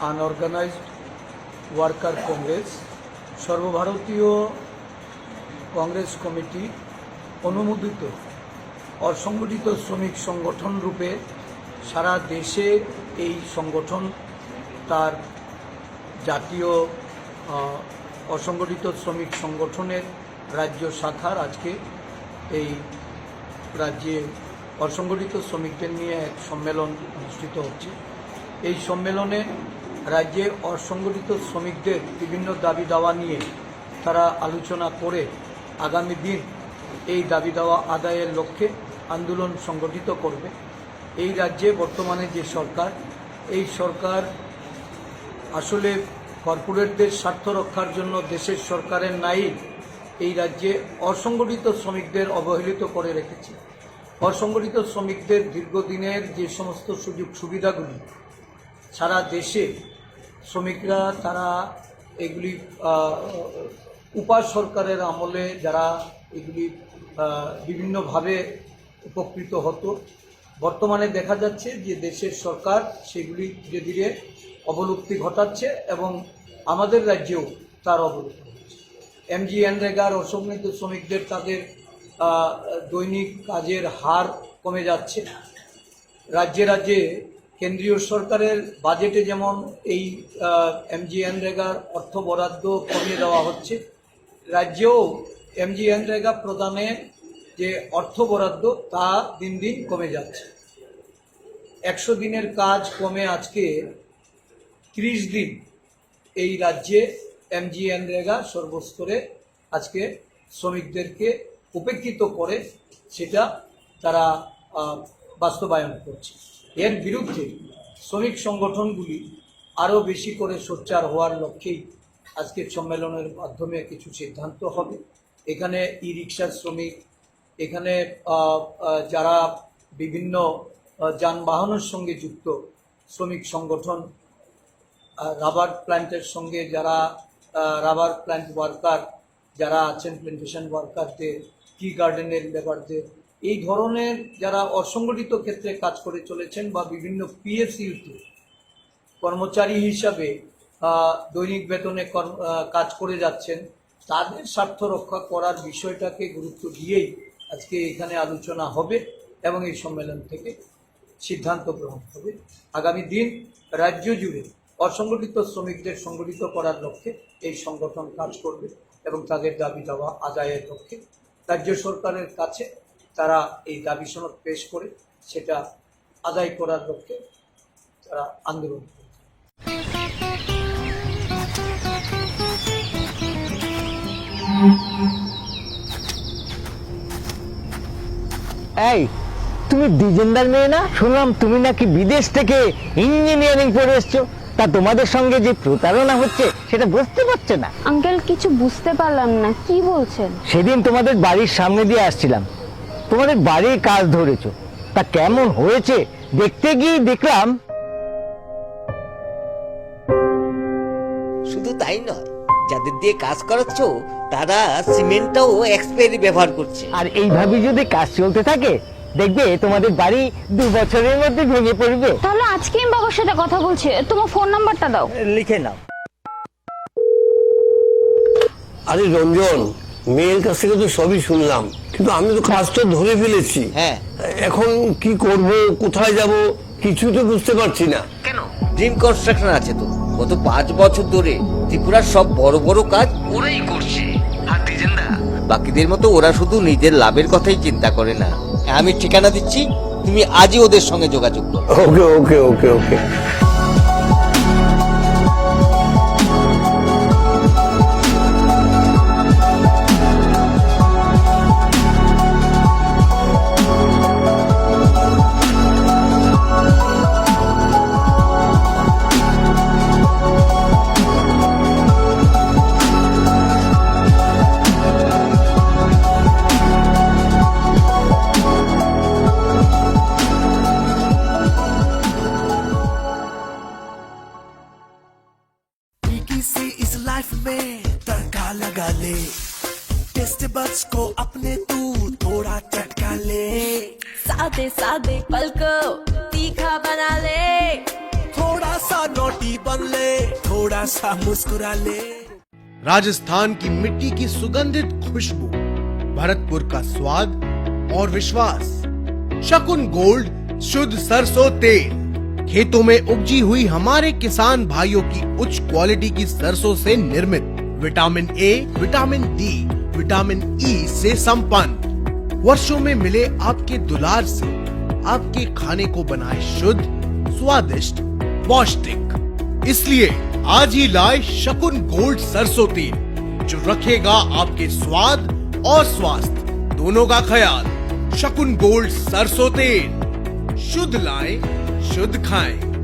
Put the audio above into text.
Unorganised worker Congress সর্বভারতীয় Congress committee অনুমোদিত অসংগঠিত শ্রমিক সংগঠন রূপে সারা দেশে এই সংগঠন তার জাতীয় অসংগঠিত শ্রমিক সংগঠনের রাজ্য শাখার আজকে এই রাজ্যে অসংগঠিত শ্রমিকদের নিয়ে এক সম্মেলন অনুষ্ঠিত হচ্ছে এই সম্মেলনে রাজ্যে অসংগঠিত শ্রমিকদের বিভিন্ন দাবি দাওয়া নিয়ে তারা আলোচনা করে আগামী দিন এই দাবি দাওয়া আদায়ের লক্ষ্যে আন্দোলন সংগঠিত করবে। এই রাজ্যে বর্তমানে যে সরকার, এই সরকার আসলে কর্পোরেটদের স্বার্থ রক্ষার জন্য দেশের সরকারের নাই এই রাজ্যে অসংগঠিত শ্রমিকদের অবহেলিত করে রেখেছে। অসংগঠিত শ্রমিকদের দীর্ঘদিনের যে সমস্ত সুযোগ সুবিধাগুলি সারা দেশে শ্রমিকরা তারা এগুলি আহ, উপা সরকারের আমলে যারা এগুলি বিভিন্নভাবে উপকৃত হতো। বর্তমানে দেখা যাচ্ছে যে দেশের সরকার সেগুলি ধীরে ধীরে অবলুপ্তি ঘটাচ্ছে এবং আমাদের রাজ্যেও তার অবলুপ্তি হচ্ছে এমজি এনরেগার অসংগঠিত শ্রমিকদের তাদের দৈনিক কাজের হার কমে যাচ্ছে। রাজ্যে রাজ্যে কেন্দ্রীয় সরকারের বাজেটে যেমন এই এমজি এনরেগার অর্থ বরাদ্দ কমিয়ে দেওয়া হচ্ছে, রাজ্যেও এমজি এনরেগা প্রদানে যে অর্থ বরাদ্দ তা দিন দিন কমে যাচ্ছে। একশো দিনের কাজ কমে আজকে ত্রিশ দিন এই রাজ্যে এমজি এনরেগা সর্বস্তরে আজকে শ্রমিকদেরকে উপেক্ষিত করে সেটা তারা বাস্তবায়ন করছে। এর বিরুদ্ধে শ্রমিক সংগঠনগুলি আরও বেশি করে সোচ্চার হওয়ার লক্ষ্যেই আজকের সম্মেলনের মাধ্যমে কিছু সিদ্ধান্ত হবে। এখানে ই রিক্সার শ্রমিক, এখানে যারা বিভিন্ন যানবাহনের সঙ্গে যুক্ত শ্রমিক সংগঠন রাবার প্ল্যান্টের সঙ্গে যারা রাবার প্ল্যান্ট ওয়ার্কার যারা আছেন প্ল্যান্টেশন ওয়ার্কারদের টি গার্ডেনের লেবারদের এই ধরনের যারা অসংগঠিত ক্ষেত্রে কাজ করে চলেছেন বা বিভিন্ন পিএসইউতে কর্মচারী হিসাবে দৈনিক বেতনে কাজ করে যাচ্ছেন, তাদের স্বার্থ রক্ষা করার বিষয়টাকে গুরুত্ব দিয়েই আজকে এখানে আলোচনা হবে এবং এই সম্মেলন থেকে সিদ্ধান্ত গ্রহণ হবে। আগামী দিন রাজ্য জুড়ে অসংগঠিত শ্রমিকদের সংগঠিত করার লক্ষ্যে এই সংগঠন কাজ করবে এবং তাদের দাবি দাওয়া আদায়ের লক্ষ্যে রাজ্য সরকারের কাছে তারা এই দাবি সনদ পেশ করে সেটা আদায় করার লক্ষ্যে তারা আন্দোলন এই তুমি ডিজেন্দার মেয়ে না? শুনলাম তুমি নাকি বিদেশ থেকে ইঞ্জিনিয়ারিং পড়ে এসছো। তা তোমাদের সঙ্গে যে প্রতারণা হচ্ছে সেটা বুঝতে পারছে না? আঙ্কেল কিছু বুঝতে পারলাম না। কি বলছেন? সেদিন তোমাদের বাড়ির সামনে দিয়ে আসছিলাম। তোমাদের বাড়ির কাজ ধরেছো। তা কেমন হয়েছে? দেখতে গিয়ে দেখলাম। শুধু তাই নয় যাদের দিয়ে কাজ করাচ্ছ তারা সিমেন্টটাও এক্সপায়ারি ব্যবহার করছে। আর এইভাবে যদি কাজ চলতে থাকে দেখবে তোমাদের বাড়ি দু বছরের মধ্যে ভেঙে পড়বে। তাহলে আজকে আমি বাবার সাথে কথা বলছি তোমার ফোন নাম্বারটা দাও। লিখে নাও। আরে রঞ্জন মেয়ের কাছ থেকে তো সবই শুনলাম। কিন্তু আমি তো কাজটা ধরে ফেলেছি। হ্যাঁ। এখন কি করব কোথায় যাব কিছু তো বুঝতে পারছি না। কেন? ড্রিম কনস্ট্রাকশন আছে তো। গত পাঁচ বছর ধরে ত্রিপুরার সব বড় বড় কাজ ওরাই করছে। আর বাকিদের মতো ওরা শুধু নিজের লাভের কথাই চিন্তা করে না। আমি ঠিকানা দিচ্ছি তুমি আজই ওদের সঙ্গে যোগাযোগ করো। ওকে ওকে ওকে ওকে। टेस्ट बड्स को अपने तू थोड़ा चटका ले। सादे सादे पल को तीखा बना ले। थोड़ा सा नोटी बन ले थोड़ा सा मुस्कुरा ले। राजस्थान की मिट्टी की सुगंधित खुशबू भरतपुर का स्वाद और विश्वास। शकुन गोल्ड शुद्ध सरसों तेल। खेतों में उपजी हुई हमारे किसान भाइयों की उच्च क्वालिटी की सरसों से निर्मित। Vitamin A vitamin D vitamin E से संपन्न। वर्षों में मिले आपके दुलार से आपके खाने को बनाए शुद्ध, स्वादिष्ट, पौष्टिक। इसलिए आज ही लाए शकुन गोल्ड सरसों तेल, जो रखेगा आपके स्वाद और स्वास्थ्य। दोनों का ख्याल, शकुन गोल्ड सरसों तेल। शुद्ध लाए, शुद्ध खाएँ।